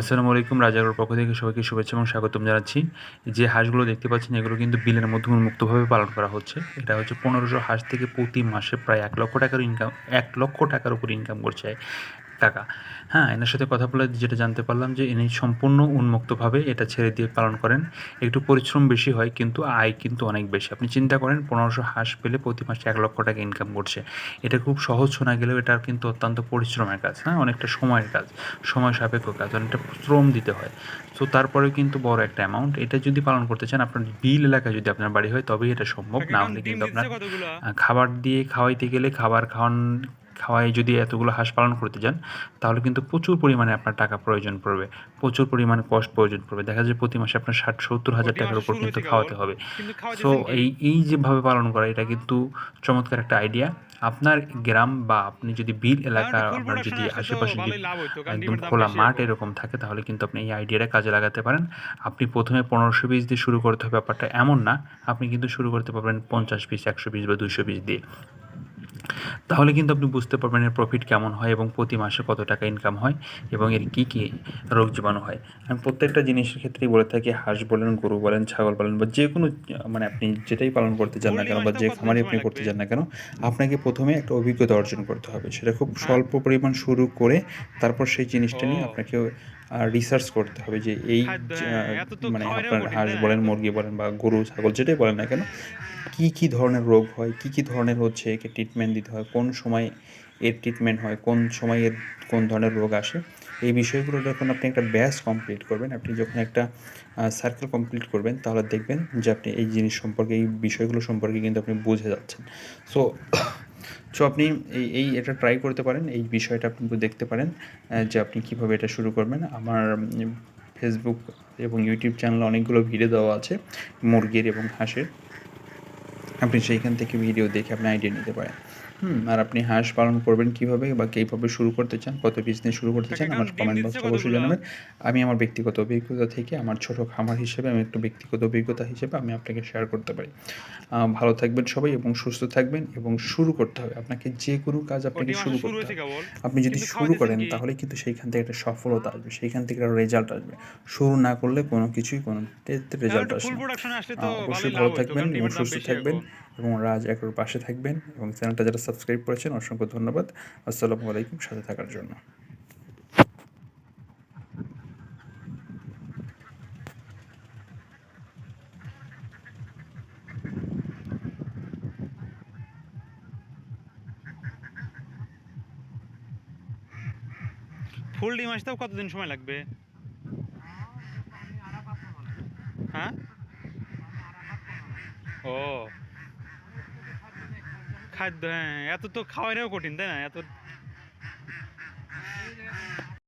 আসসালামু আলাইকুম রাজাগর পক্ষ থেকে সবাইকে শুভেচ্ছা এবং স্বাগতম জানাচ্ছি। যে হাঁসগুলো দেখতে পাচ্ছেন, এগুলো কিন্তু বিলের মধ্যে উন্মুক্তভাবে পালন করা হচ্ছে। এটা হচ্ছে পনেরোশো হাঁস থেকে প্রতি মাসে প্রায় এক লক্ষ টাকার ইনকাম এক লক্ষ টাকার উপর ইনকাম করছে। টাকা। হ্যাঁ এনার সাথে কথা বলে যেটা জানতে পারলাম যে ইনি সম্পূর্ণ উন্মুক্তভাবে এটা ছেড়ে দিয়ে পালন করেন। একটু পরিশ্রম বেশি হয় কিন্তু আয় কিন্তু অনেক বেশি। আপনি চিন্তা করেন পনেরোশো হাঁস পেলে প্রতি মাসে এক লক্ষ টাকা ইনকাম করছে। এটা খুব সহজ শোনা গেলেও এটা কিন্তু অত্যন্ত পরিশ্রমের কাজ হ্যাঁ অনেকটা সময়ের কাজ সময় সাপেক্ষ কাজ অনেকটা শ্রম দিতে হয়। তো তারপরেও কিন্তু বড় একটা অ্যামাউন্ট এটা যদি পালন করতে চান আপনার বিল এলাকায় যদি আপনার বাড়ি হয় তবেই এটা সম্ভব। না হলে কিন্তু আপনার খাবার দিয়ে খাওয়াইতে গেলে খাবার খাওয়ান খাওয়াই যদি এতগুলো হাঁস পালন করতে যান তাহলে কিন্তু প্রচুর পরিমাণে আপনার টাকা প্রয়োজন পড়বে। প্রচুর পরিমাণে কষ্ট প্রয়োজন পড়বে। দেখা যায় প্রতি মাসে আপনার ষাট সত্তর হাজার টাকার উপর কিন্তু খাওয়াতে হবে। সো এই এই যেভাবে পালন করা এটা কিন্তু চমৎকার একটা আইডিয়া আপনার গ্রাম বা আপনি যদি বিল এলাকা আপনার যদি আশেপাশে একদম খোলা মাঠ এরকম থাকে তাহলে কিন্তু আপনি এই আইডিয়াটা কাজে লাগাতে পারেন। আপনি প্রথমে পনেরোশো পিস দিয়ে শুরু করতে হবে। ব্যাপারটা এমন না আপনি কিন্তু শুরু করতে পারবেন পঞ্চাশ পিস একশো পিস বা দুশো পিস দিয়ে। তাহলে কিন্তু আপনি বুঝতে পারবেন এর প্রফিট কেমন হয় এবং প্রতি মাসে কত টাকা ইনকাম হয় এবং এর কী কী রোগ জীবাণু হয়। আমি প্রত্যেকটা জিনিসের ক্ষেত্রেই বলে থাকি হাঁস বলেন গরু বলেন ছাগল বলেন বা যে কোনো মানে আপনি যেটাই পালন করতে চান না কেন বা যে খামারে আপনি করতে চান না কেন আপনাকে প্রথমে একটা অভিজ্ঞতা অর্জন করতে হবে। সেটা খুব স্বল্প পরিমাণ শুরু করে তারপর সেই জিনিসটা নিয়ে। আপনাকে রিসার্চ করতে হবে যে এই হ্যাঁ, তো মানে আপনার হাঁস বলেন মুরগি বলেন বা গরু ছাগল যেটাই বলেন না কেন কি কি ধরনের রোগ হয় কি কি ধরনের হচ্ছে একে ট্রিটমেন্ট দিতে হয় কোন সময় এর ট্রিটমেন্ট হয় কোন সময় এর কোন ধরনের রোগ আসে এই বিষয়গুলো যখন আপনি একটা ব্যাস কমপ্লিট করবেন আপনি যখন একটা সার্কেল কমপ্লিট করবেন তাহলে দেখবেন যে আপনি এই জিনিস সম্পর্কে এই বিষয়গুলো সম্পর্কে কিন্তু আপনি বুঝে যাচ্ছেন। সো সো আপনি এই এই এটা ট্রাই করতে পারেন। এই বিষয়টা আপনি দেখতে পারেন যে আপনি কীভাবে এটা শুরু করবেন। আমার ফেসবুক এবং ইউটিউব চ্যানেলে অনেকগুলো ভিডিও দেওয়া আছে, মুরগির এবং হাঁসের। আপনি সেইখান থেকে ভিডিও দেখে আপনি আইডিয়া নিতে পারেন। হুম আর আপনি হাঁস পালন করবেন কীভাবে বা কীভাবে শুরু করতে চান কত বিজনেস শুরু করতে চান আমার কমেন্ট বক্সে অবশ্যই? জানাবেন। আমি আমার ব্যক্তিগত অভিজ্ঞতা থেকে আমার ছোট খামার হিসেবে আমি একটু ব্যক্তিগত অভিজ্ঞতা হিসেবে আমি আপনাকে শেয়ার করতে পারি। ভালো থাকবেন সবাই এবং সুস্থ থাকবেন এবং শুরু করতে হবে। আপনাকে যে কোনো কাজ আপনাকে শুরু করতে হবে। আপনি যদি শুরু করেন তাহলে কিন্তু সেইখান থেকে একটা সফলতা আসবে সেইখান থেকে একটা রেজাল্ট আসবে। শুরু না করলে কোনো কিছুই কোনো রেজাল্ট আসবে অবশ্যই ভালো থাকবেন এবং সুস্থ থাকবেন। এবং রাজ একর পাশে থাকবেন এবং চ্যানেলটা যারা সাবস্ক্রাইব করেছেন অসংখ্য ধন্যবাদ। আসসালামু আলাইকুম, সাথে থাকার জন্য। ফুল ডিম আসতেও কতদিন সময় লাগবে? হ্যাঁ? ও। খাদ্য হ্যাঁ এত তো খাওয়াইও কঠিন তাই না? এত